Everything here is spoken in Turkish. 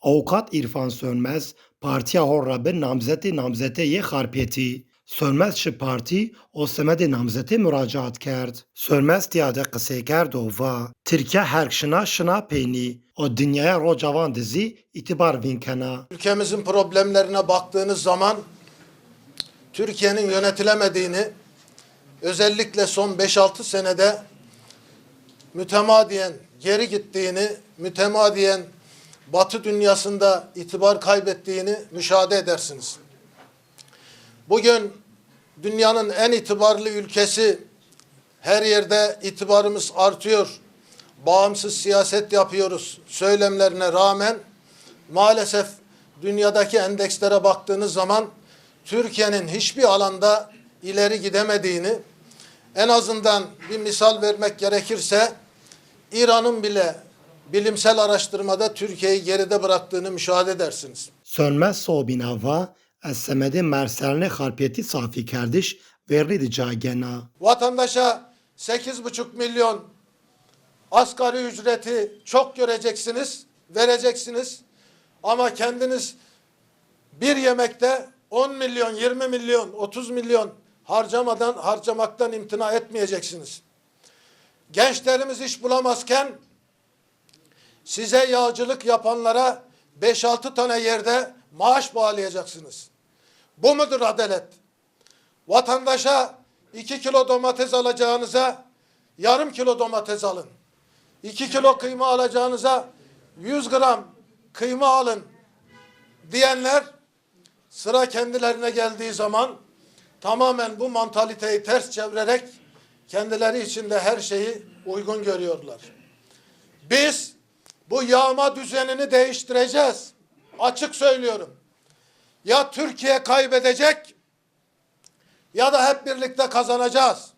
Avukat İrfan Sönmez, partiya horra bir namzeti namzete yê xarpêtî. Sönmez ji partî û semedê namzetê müracaat kerd. Sönmez tiyade qisê kerd û va Tirkiye herkşina şina peynî û dinyaya rocavan dizî îtibar vînkena. Ülkemizin problemlerine baktığınız zaman Türkiye'nin yönetilemediğini özellikle son 5-6 senede mütemadiyen geri gittiğini, mütemadiyen Batı dünyasında itibar kaybettiğini müşahede edersiniz. Bugün dünyanın en itibarlı ülkesi her yerde itibarımız artıyor. Bağımsız siyaset yapıyoruz söylemlerine rağmen maalesef dünyadaki endekslere baktığınız zaman Türkiye'nin hiçbir alanda ileri gidemediğini en azından bir misal vermek gerekirse İran'ın bile bilimsel araştırmada Türkiye'yi geride bıraktığını müşahede edersiniz. Sönmez sobîna va ez semedê merselinê xarpêtî safî kerdiş verî dica gena. Vatandaşa 8,5 milyon asgari ücreti çok göreceksiniz, vereceksiniz. Ama kendiniz bir yemekte 10 milyon, 20 milyon, 30 milyon harcamadan, harcamaktan imtina etmeyeceksiniz. Gençlerimiz iş bulamazken size yağcılık yapanlara 5-6 tane yerde maaş bağlayacaksınız. Bu mudur adalet? Vatandaşa 2 kilo domates alacağınıza yarım kilo domates alın. 2 kilo kıyma alacağınıza 100 gram kıyma alın diyenler sıra kendilerine geldiği zaman tamamen bu mantaliteyi ters çevirerek kendileri için de her şeyi uygun görüyorlar. Biz bu yağma düzenini değiştireceğiz. Açık söylüyorum. Ya Türkiye kaybedecek ya da hep birlikte kazanacağız.